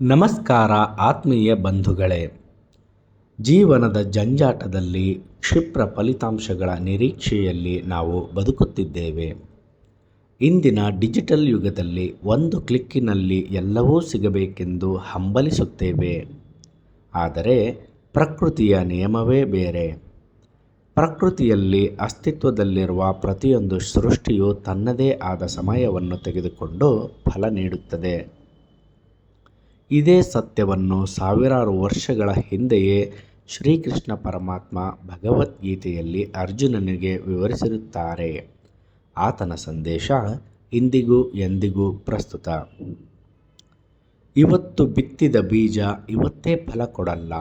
ನಮಸ್ಕಾರ ಆತ್ಮೀಯ ಬಂಧುಗಳೇ. ಜೀವನದ ಜಂಜಾಟದಲ್ಲಿ ಕ್ಷಿಪ್ರ ಫಲಿತಾಂಶಗಳ ನಿರೀಕ್ಷೆಯಲ್ಲಿ ನಾವು ಬದುಕುತ್ತಿದ್ದೇವೆ. ಇಂದಿನ ಡಿಜಿಟಲ್ ಯುಗದಲ್ಲಿ ಒಂದು ಕ್ಲಿಕ್ಕಿನಲ್ಲಿ ಎಲ್ಲವೂ ಸಿಗಬೇಕೆಂದು ಹಂಬಲಿಸುತ್ತೇವೆ. ಆದರೆ ಪ್ರಕೃತಿಯ ನಿಯಮವೇ ಬೇರೆ. ಪ್ರಕೃತಿಯಲ್ಲಿ ಅಸ್ತಿತ್ವದಲ್ಲಿರುವ ಪ್ರತಿಯೊಂದು ಸೃಷ್ಟಿಯು ತನ್ನದೇ ಆದ ಸಮಯವನ್ನು ತೆಗೆದುಕೊಂಡು ಫಲ ನೀಡುತ್ತದೆ. ಇದೇ ಸತ್ಯವನ್ನು ಸಾವಿರಾರು ವರ್ಷಗಳ ಹಿಂದೆಯೇ ಶ್ರೀಕೃಷ್ಣ ಪರಮಾತ್ಮ ಭಗವದ್ಗೀತೆಯಲ್ಲಿ ಅರ್ಜುನನಿಗೆ ವಿವರಿಸಿರುತ್ತಾರೆ. ಆತನ ಸಂದೇಶ ಇಂದಿಗೂ ಎಂದಿಗೂ ಪ್ರಸ್ತುತ. ಇವತ್ತು ಬಿತ್ತಿದ ಬೀಜ ಇವತ್ತೇ ಫಲ ಕೊಡಲ್ಲ.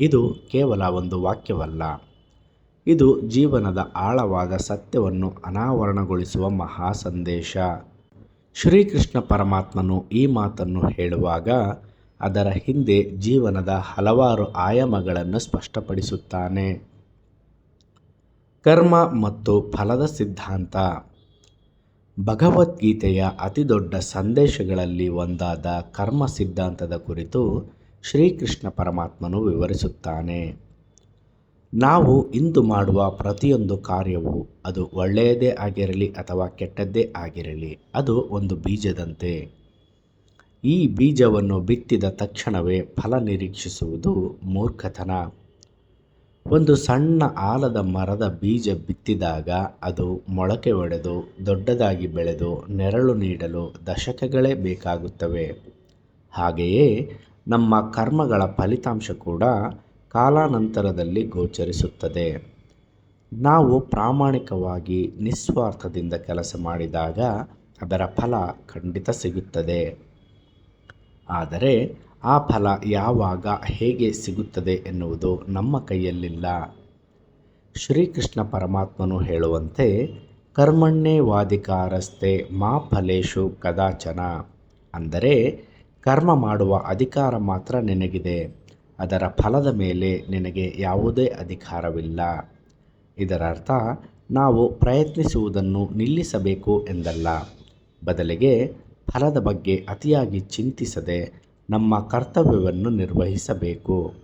ಇದು ಕೇವಲ ಒಂದು ವಾಕ್ಯವಲ್ಲ. ಇದು ಜೀವನದ ಆಳವಾದ ಸತ್ಯವನ್ನು ಅನಾವರಣಗೊಳಿಸುವ ಮಹಾ ಸಂದೇಶ ಶ್ರೀಕೃಷ್ಣ ಪರಮಾತ್ಮನು ಈ ಮಾತನ್ನು ಹೇಳುವಾಗ ಅದರ ಹಿಂದೆ ಜೀವನದ ಹಲವಾರು ಆಯಾಮಗಳನ್ನು ಸ್ಪಷ್ಟಪಡಿಸುತ್ತಾನೆ. ಕರ್ಮ ಮತ್ತು ಫಲದ ಸಿದ್ಧಾಂತ. ಭಗವದ್ಗೀತೆಯ ಅತಿದೊಡ್ಡ ಸಂದೇಶಗಳಲ್ಲಿ ಒಂದಾದ ಕರ್ಮ ಸಿದ್ಧಾಂತದ ಕುರಿತು ಶ್ರೀಕೃಷ್ಣ ಪರಮಾತ್ಮನು ವಿವರಿಸುತ್ತಾನೆ. ನಾವು ಇಂದು ಮಾಡುವ ಪ್ರತಿಯೊಂದು ಕಾರ್ಯವು ಅದು ಒಳ್ಳೆಯದೇ ಆಗಿರಲಿ ಅಥವಾ ಕೆಟ್ಟದ್ದೇ ಆಗಿರಲಿ, ಅದು ಒಂದು ಬೀಜದಂತೆ. ಈ ಬೀಜವನ್ನು ಬಿತ್ತಿದ ತಕ್ಷಣವೇ ಫಲ ನಿರೀಕ್ಷಿಸುವುದು ಮೂರ್ಖತನ. ಒಂದು ಸಣ್ಣ ಆಲದ ಮರದ ಬೀಜ ಬಿತ್ತಿದಾಗ ಅದು ಮೊಳಕೆ ಒಡೆದು, ದೊಡ್ಡದಾಗಿ ಬೆಳೆದು, ನೆರಳು ನೀಡಲು ದಶಕಗಳೇ ಬೇಕಾಗುತ್ತವೆ. ಹಾಗೆಯೇ ನಮ್ಮ ಕರ್ಮಗಳ ಫಲಿತಾಂಶ ಕೂಡ ಕಾಲಾನಂತರದಲ್ಲಿ ಗೋಚರಿಸುತ್ತದೆ. ನಾವು ಪ್ರಾಮಾಣಿಕವಾಗಿ ನಿಸ್ವಾರ್ಥದಿಂದ ಕೆಲಸ ಮಾಡಿದಾಗ ಅದರ ಫಲ ಖಂಡಿತ ಸಿಗುತ್ತದೆ. ಆದರೆ ಆ ಫಲ ಯಾವಾಗ ಹೇಗೆ ಸಿಗುತ್ತದೆ ಎನ್ನುವುದು ನಮ್ಮ ಕೈಯಲ್ಲಿಲ್ಲ. ಶ್ರೀಕೃಷ್ಣ ಪರಮಾತ್ಮನು ಹೇಳುವಂತೆ, ಕರ್ಮಣ್ಣೇ ವಾಧಿಕಾರಸ್ತೆ ಮಾ ಫಲೇಶು ಕದಾಚನ ಅಂದರೆ, ಕರ್ಮ ಮಾಡುವ ಅಧಿಕಾರ ಮಾತ್ರ ನಿನಗಿದೆ. ಅದರ ಫಲದ ಮೇಲೆ ನಿನಗೆ ಯಾವುದೇ ಅಧಿಕಾರವಿಲ್ಲ. ಇದರರ್ಥ, ನಾವು ಪ್ರಯತ್ನಿಸುವುದನ್ನು ನಿಲ್ಲಿಸಬೇಕು ಎಂದಲ್ಲ. ಬದಲಿಗೆ ಫಲದ ಬಗ್ಗೆ ಅತಿಯಾಗಿ ಚಿಂತಿಸದೆ ನಮ್ಮ ಕರ್ತವ್ಯವನ್ನು ನಿರ್ವಹಿಸಬೇಕು.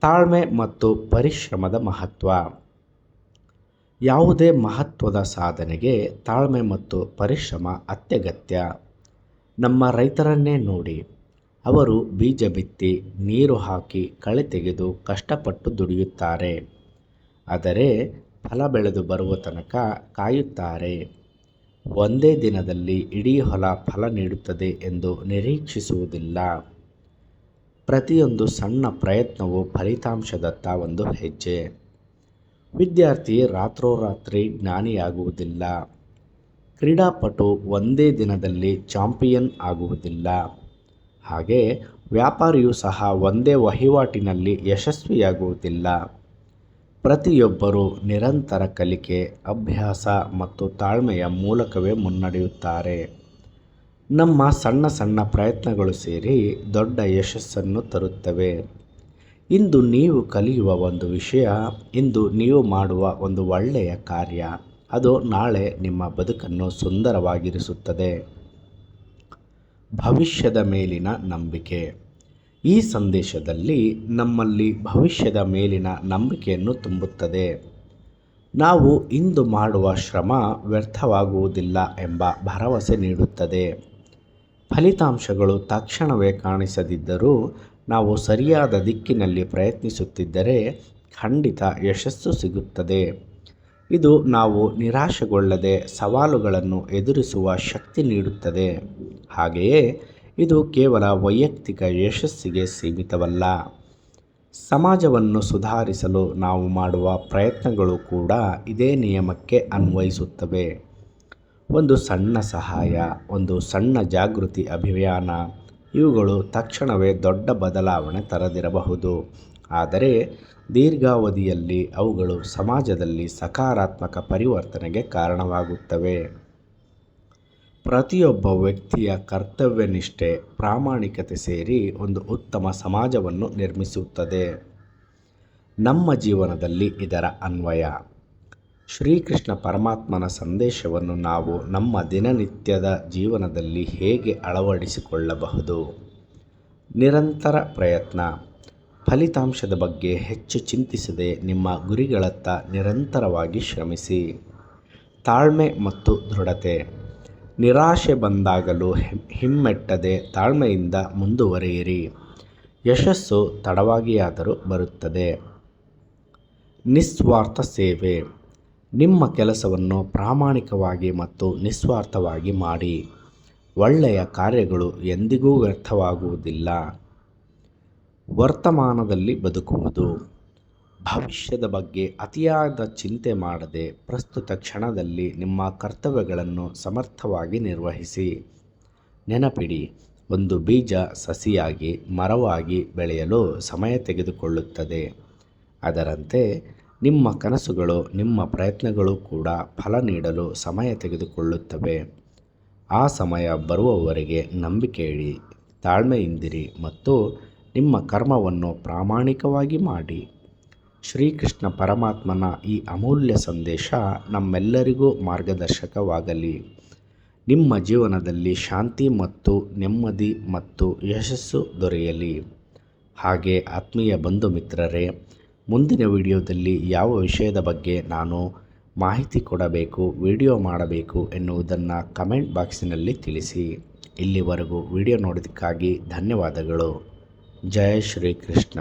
ತಾಳ್ಮೆ ಮತ್ತು ಪರಿಶ್ರಮದ ಮಹತ್ವ. ಯಾವುದೇ ಮಹತ್ವದ ಸಾಧನೆಗೆ ತಾಳ್ಮೆ ಮತ್ತು ಪರಿಶ್ರಮ ಅತ್ಯಗತ್ಯ. ನಮ್ಮ ರೈತರನ್ನೇ ನೋಡಿ. ಅವರು ಬೀಜ ಬಿತ್ತಿ ನೀರು ಹಾಕಿ ಕಳೆ ತೆಗೆದು ಕಷ್ಟಪಟ್ಟು ದುಡಿಯುತ್ತಾರೆ. ಆದರೆ ಫಲ ಬೆಳೆದು ಬರುವ ತನಕ ಕಾಯುತ್ತಾರೆ. ಒಂದೇ ದಿನದಲ್ಲಿ ಇಡೀ ಹೊಲ ಫಲ ನೀಡುತ್ತದೆ ಎಂದು ನಿರೀಕ್ಷಿಸುವುದಿಲ್ಲ. ಪ್ರತಿಯೊಂದು ಸಣ್ಣ ಪ್ರಯತ್ನವು ಫಲಿತಾಂಶದತ್ತ ಒಂದು ಹೆಜ್ಜೆ. ವಿದ್ಯಾರ್ಥಿ ರಾತ್ರೋರಾತ್ರಿ ಜ್ಞಾನಿಯಾಗುವುದಿಲ್ಲ. ಕ್ರೀಡಾಪಟು ಒಂದೇ ದಿನದಲ್ಲಿ ಚಾಂಪಿಯನ್ ಆಗುವುದಿಲ್ಲ. ಹಾಗೆ ವ್ಯಾಪಾರಿಯೂ ಸಹ ಒಂದೇ ವಹಿವಾಟಿನಲ್ಲಿ ಯಶಸ್ವಿಯಾಗುವುದಿಲ್ಲ. ಪ್ರತಿಯೊಬ್ಬರೂ ನಿರಂತರ ಕಲಿಕೆ, ಅಭ್ಯಾಸ ಮತ್ತು ತಾಳ್ಮೆಯ ಮೂಲಕವೇ ಮುನ್ನಡೆಯುತ್ತಾರೆ. ನಮ್ಮ ಸಣ್ಣ ಸಣ್ಣ ಪ್ರಯತ್ನಗಳು ಸೇರಿ ದೊಡ್ಡ ಯಶಸ್ಸನ್ನು ತರುತ್ತವೆ. ಇಂದು ನೀವು ಕಲಿಯುವ ಒಂದು ವಿಷಯ, ಇಂದು ನೀವು ಮಾಡುವ ಒಂದು ಒಳ್ಳೆಯ ಕಾರ್ಯ, ಅದು ನಾಳೆ ನಿಮ್ಮ ಬದುಕನ್ನು ಸುಂದರವಾಗಿರಿಸುತ್ತದೆ. ಭವಿಷ್ಯದ ಮೇಲಿನ ನಂಬಿಕೆ. ಈ ಸಂದೇಶದಲ್ಲಿ ನಮ್ಮಲ್ಲಿ ಭವಿಷ್ಯದ ಮೇಲಿನ ನಂಬಿಕೆಯನ್ನು ತುಂಬುತ್ತದೆ. ನಾವು ಇಂದು ಮಾಡುವ ಶ್ರಮ ವ್ಯರ್ಥವಾಗುವುದಿಲ್ಲ ಎಂಬ ಭರವಸೆ ನೀಡುತ್ತದೆ. ಫಲಿತಾಂಶಗಳು ತಕ್ಷಣವೇ ಕಾಣಿಸದಿದ್ದರೂ ನಾವು ಸರಿಯಾದ ದಿಕ್ಕಿನಲ್ಲಿ ಪ್ರಯತ್ನಿಸುತ್ತಿದ್ದರೆ ಖಂಡಿತ ಯಶಸ್ಸು ಸಿಗುತ್ತದೆ. ಇದು ನಾವು ನಿರಾಶೆಗೊಳ್ಳದೆ ಸವಾಲುಗಳನ್ನು ಎದುರಿಸುವ ಶಕ್ತಿ ನೀಡುತ್ತದೆ. ಹಾಗೆಯೇ ಇದು ಕೇವಲ ವೈಯಕ್ತಿಕ ಯಶಸ್ಸಿಗೆ ಸೀಮಿತವಲ್ಲ. ಸಮಾಜವನ್ನು ಸುಧಾರಿಸಲು ನಾವು ಮಾಡುವ ಪ್ರಯತ್ನಗಳು ಕೂಡ ಇದೇ ನಿಯಮಕ್ಕೆ ಅನ್ವಯಿಸುತ್ತವೆ. ಒಂದು ಸಣ್ಣ ಸಹಾಯ, ಒಂದು ಸಣ್ಣ ಜಾಗೃತಿ ಅಭಿಯಾನ, ಇವುಗಳು ತಕ್ಷಣವೇ ದೊಡ್ಡ ಬದಲಾವಣೆ ತರದಿರಬಹುದು. ಆದರೆ ದೀರ್ಘಾವಧಿಯಲ್ಲಿ ಅವುಗಳು ಸಮಾಜದಲ್ಲಿ ಸಕಾರಾತ್ಮಕ ಪರಿವರ್ತನೆಗೆ ಕಾರಣವಾಗುತ್ತವೆ. ಪ್ರತಿಯೊಬ್ಬ ವ್ಯಕ್ತಿಯ ಕರ್ತವ್ಯನಿಷ್ಠೆ ಪ್ರಾಮಾಣಿಕತೆ ಸೇರಿ ಒಂದು ಉತ್ತಮ ಸಮಾಜವನ್ನು ನಿರ್ಮಿಸುತ್ತದೆ. ನಮ್ಮ ಜೀವನದಲ್ಲಿ ಇದರ ಅನ್ವಯ. ಶ್ರೀಕೃಷ್ಣ ಪರಮಾತ್ಮನ ಸಂದೇಶವನ್ನು ನಾವು ನಮ್ಮ ದಿನನಿತ್ಯದ ಜೀವನದಲ್ಲಿ ಹೇಗೆ ಅಳವಡಿಸಿಕೊಳ್ಳಬಹುದು? ನಿರಂತರ ಪ್ರಯತ್ನ. ಫಲಿತಾಂಶದ ಬಗ್ಗೆ ಹೆಚ್ಚು ಚಿಂತಿಸದೆ ನಿಮ್ಮ ಗುರಿಗಳತ್ತ ನಿರಂತರವಾಗಿ ಶ್ರಮಿಸಿ. ತಾಳ್ಮೆ ಮತ್ತು ದೃಢತೆ. ನಿರಾಶೆ ಬಂದಾಗಲೂ ಹಿಮ್- ಹಿಮ್ಮೆಟ್ಟದೆ ತಾಳ್ಮೆಯಿಂದ ಮುಂದುವರಿಯಿರಿ. ಯಶಸ್ಸು ತಡವಾಗಿಯಾದರೂ ಬರುತ್ತದೆ. ನಿಸ್ವಾರ್ಥ ಸೇವೆ. ನಿಮ್ಮ ಕೆಲಸವನ್ನು ಪ್ರಾಮಾಣಿಕವಾಗಿ ಮತ್ತು ನಿಸ್ವಾರ್ಥವಾಗಿ ಮಾಡಿ. ಒಳ್ಳೆಯ ಕಾರ್ಯಗಳು ಎಂದಿಗೂ ವ್ಯರ್ಥವಾಗುವುದಿಲ್ಲ. ವರ್ತಮಾನದಲ್ಲಿ ಬದುಕುವುದು. ಭವಿಷ್ಯದ ಬಗ್ಗೆ ಅತಿಯಾದ ಚಿಂತೆ ಮಾಡದೆ ಪ್ರಸ್ತುತ ಕ್ಷಣದಲ್ಲಿ ನಿಮ್ಮ ಕರ್ತವ್ಯಗಳನ್ನು ಸಮರ್ಥವಾಗಿ ನಿರ್ವಹಿಸಿ. ನೆನಪಿಡಿ, ಒಂದು ಬೀಜ ಸಸಿಯಾಗಿ, ಮರವಾಗಿ ಬೆಳೆಯಲು ಸಮಯ ತೆಗೆದುಕೊಳ್ಳುತ್ತದೆ. ಅದರಂತೆ ನಿಮ್ಮ ಕನಸುಗಳು, ನಿಮ್ಮ ಪ್ರಯತ್ನಗಳು ಕೂಡ ಫಲ ನೀಡಲು ಸಮಯ ತೆಗೆದುಕೊಳ್ಳುತ್ತವೆ. ಆ ಸಮಯ ಬರುವವರೆಗೆ ನಂಬಿಕೆ ಇಡಿ, ತಾಳ್ಮೆಯಿಂದಿರಿ ಮತ್ತು ನಿಮ್ಮ ಕರ್ಮವನ್ನು ಪ್ರಾಮಾಣಿಕವಾಗಿ ಮಾಡಿ. ಶ್ರೀಕೃಷ್ಣ ಪರಮಾತ್ಮನ ಈ ಅಮೂಲ್ಯ ಸಂದೇಶ ನಮ್ಮೆಲ್ಲರಿಗೂ ಮಾರ್ಗದರ್ಶಕವಾಗಲಿ. ನಿಮ್ಮ ಜೀವನದಲ್ಲಿ ಶಾಂತಿ ಮತ್ತು ನೆಮ್ಮದಿ ಮತ್ತು ಯಶಸ್ಸು ದೊರೆಯಲಿ. ಹಾಗೆ ಆತ್ಮೀಯ ಬಂಧು ಮಿತ್ರರೇ, ಮುಂದಿನ ವಿಡಿಯೋದಲ್ಲಿ ಯಾವ ವಿಷಯದ ಬಗ್ಗೆ ನಾನು ಮಾಹಿತಿ ಕೊಡಬೇಕು, ವಿಡಿಯೋ ಮಾಡಬೇಕು ಎನ್ನುವುದನ್ನು ಕಮೆಂಟ್ ಬಾಕ್ಸಿನಲ್ಲಿ ತಿಳಿಸಿ. ಇಲ್ಲಿವರೆಗೂ ವಿಡಿಯೋ ನೋಡೋದಕ್ಕಾಗಿ ಧನ್ಯವಾದಗಳು. ಜಯ ಶ್ರೀಕೃಷ್ಣ